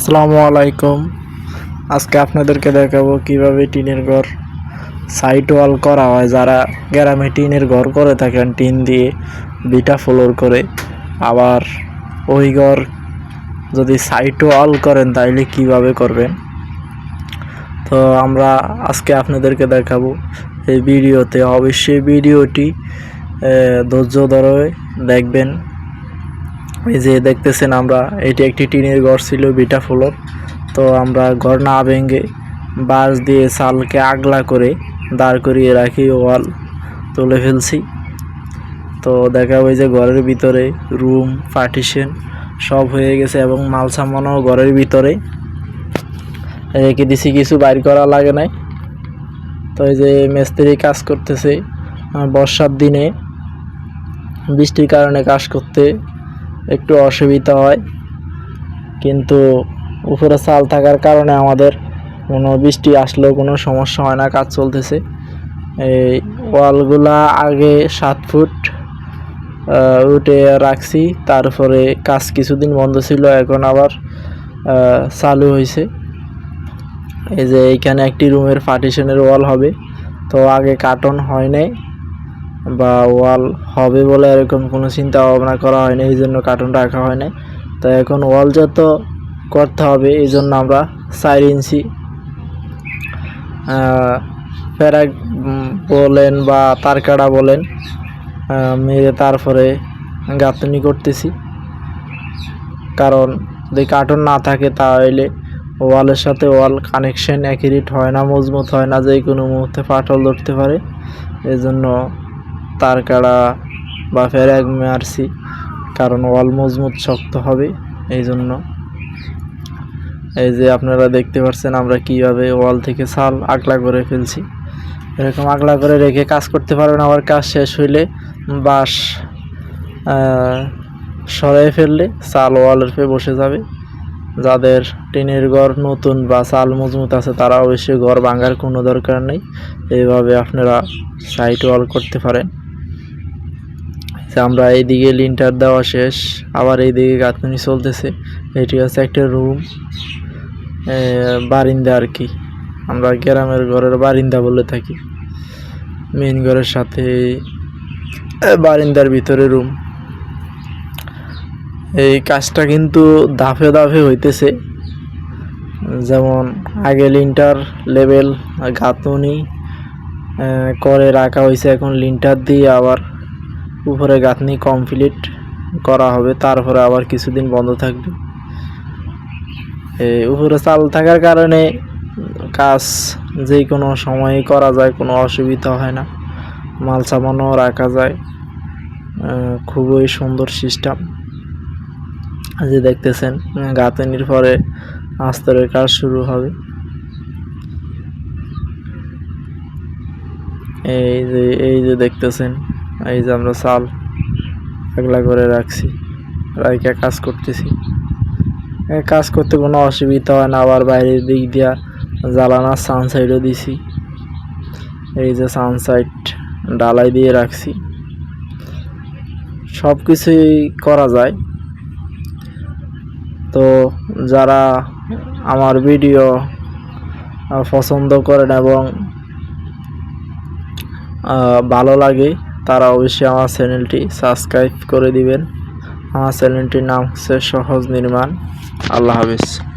আসসালামু আলাইকুম। আজকে আপনাদেরকে দেখাবো কীভাবে টিনের ঘর সাইড ওয়াল করা হয়। যারা গ্রামে টিনের ঘর করে থাকেন, টিন দিয়ে বিটা ফ্লোর করে, আবার ওই ঘর যদি সাইড ওয়াল করেন, তাইলে কীভাবে করবেন? তো আমরা আজকে আপনাদেরকে দেখাবো এই ভিডিওতে। অবশ্যই ভিডিওটি ধৈর্য ধরে দেখবেন। এই যে দেখতেছেন আমরা, এটি একটি টিনের ঘর ছিল বিটা ফ্লোর। তো আমরা ঘর না ভেঙে বাঁশ দিয়ে চালকে আগলা করে দাঁড় করিয়ে রাখি, ওয়াল তুলে ফেলছি। তো দেখা যায় যে ঘরের ভিতরে রুম, পার্টিশন সব হয়ে গেছে এবং মাল সামানও ঘরের ভিতরে। রেখে দিছি, কিছু বাইর করা লাগে নাই। তো এই যে মিস্ত্রি কাজ করতেছে, বর্ষার দিনে বৃষ্টির কারণে কাজ করতে একটু অসুবিধা হয়। কিন্তু উপরে চাল থাকার কারণে আমাদের কোনো বৃষ্টি আসলেও কোনো সমস্যা হয় না, কাজ চলতেছে। এই ওয়ালগুলা আগে সাত ফুট উঠে রাখছি, তারপরে কাজ কিছুদিন বন্ধ ছিল, এখন আবার চালু হয়েছে। এই যে এইখানে একটি রুমের পার্টিশনের ওয়াল হবে, তো আগে কার্টন হয় নাই। বা ওয়াল হবে বলে এরকম কোনো চিন্তা ভাবনা করা হয়নি, এই জন্য কার্টুন রাখা হয় নাই তো এখন ওয়াল যত করতে হবে, এই জন্য আমরা চার ইঞ্চি প্যারাক বলেন বা তারকাড়া বলেন মেরে তারপরে গাঁথনি করতেছি। কারণ যদি কার্টুন না থাকে তাহলে ওয়ালের সাথে ওয়াল কানেকশন অ্যাকিউরেট হয় না, মজবুত হয় না যে কোনো মুহূর্তে ফাটল ধরতে পারে। এই জন্য তার কাড়া বা ফেরাগ মারছি কারণ ওয়াল মজবুত শক্ত হবে এই জন্য এই যে আপনারা দেখতে পাচ্ছেন আমরা কীভাবে ওয়াল থেকে ছাল আগলা করে ফেলছি। এরকম আগলা করে রেখে কাজ করতে পারবেন, আবার কাজ শেষ হইলে বাঁশ সরাই ফেললে চাল ওয়ালের পে বসে যাবে। যাদের টিনের ঘর নতুন বা চাল মজবুত আছে তারা অবশ্যই ঘর ভাঙার কোনো দরকার নেই। এইভাবে আপনারা সাইড ওয়াল করতে পারেন। আমরা এইদিকে লিন্টার দেওয়া শেষ, আবার এইদিকে গাঁথনি চলতেছে। এটি হচ্ছে একটা রুম বারিন্দা আর কি। আমরা গ্রামের ঘরের বারিন্দা বলে থাকি। মেন ঘরের সাথে বারিন্দার ভিতরে রুম এই কাজটা কিন্তু দাফে দাফে হইতেছে। যেমন আগে লিন্টার লেভেল গাঁথনি করে রাখা হয়েছে এখন লিন্টার দিয়ে আবার উপরে গাঁথনি কমপ্লিট করা হবে, তারপরে আবার কিছুদিন বন্ধ থাকবে। উপরে চাল থাকার কারণে কাজ যে কোনো সময়ে করা যায়, কোনো অসুবিধা হয় না। মাল সামানও রাখা যায়। খুবই সুন্দর সিস্টেম যে দেখতেছেন, গাঁথনির পরে আস্তরের কাজ শুরু হবে। এই যে এই যে দেখতেছেন এই যে আমরা চাল আগলা করে রাখছি। রাইকা কাজ করতেছি। কাজ করতে কোনো অসুবিধা হয় না। আবার বাইরের দিক দিয়া জ্বালানার সানসাইডও দিছি। এই যে সানসাইড ডালাই দিয়ে রাখছি। সব কিছুই করা যায়। তো যারা আমার ভিডিও পছন্দ করেন এবং ভালো লাগে তারা অবশ্যই আমার চ্যানেলটি সাবস্ক্রাইব করে দিবেন। আমার চ্যানেলটির নাম হচ্ছে সহজ নির্মাণ। আল্লাহ হাফিজ।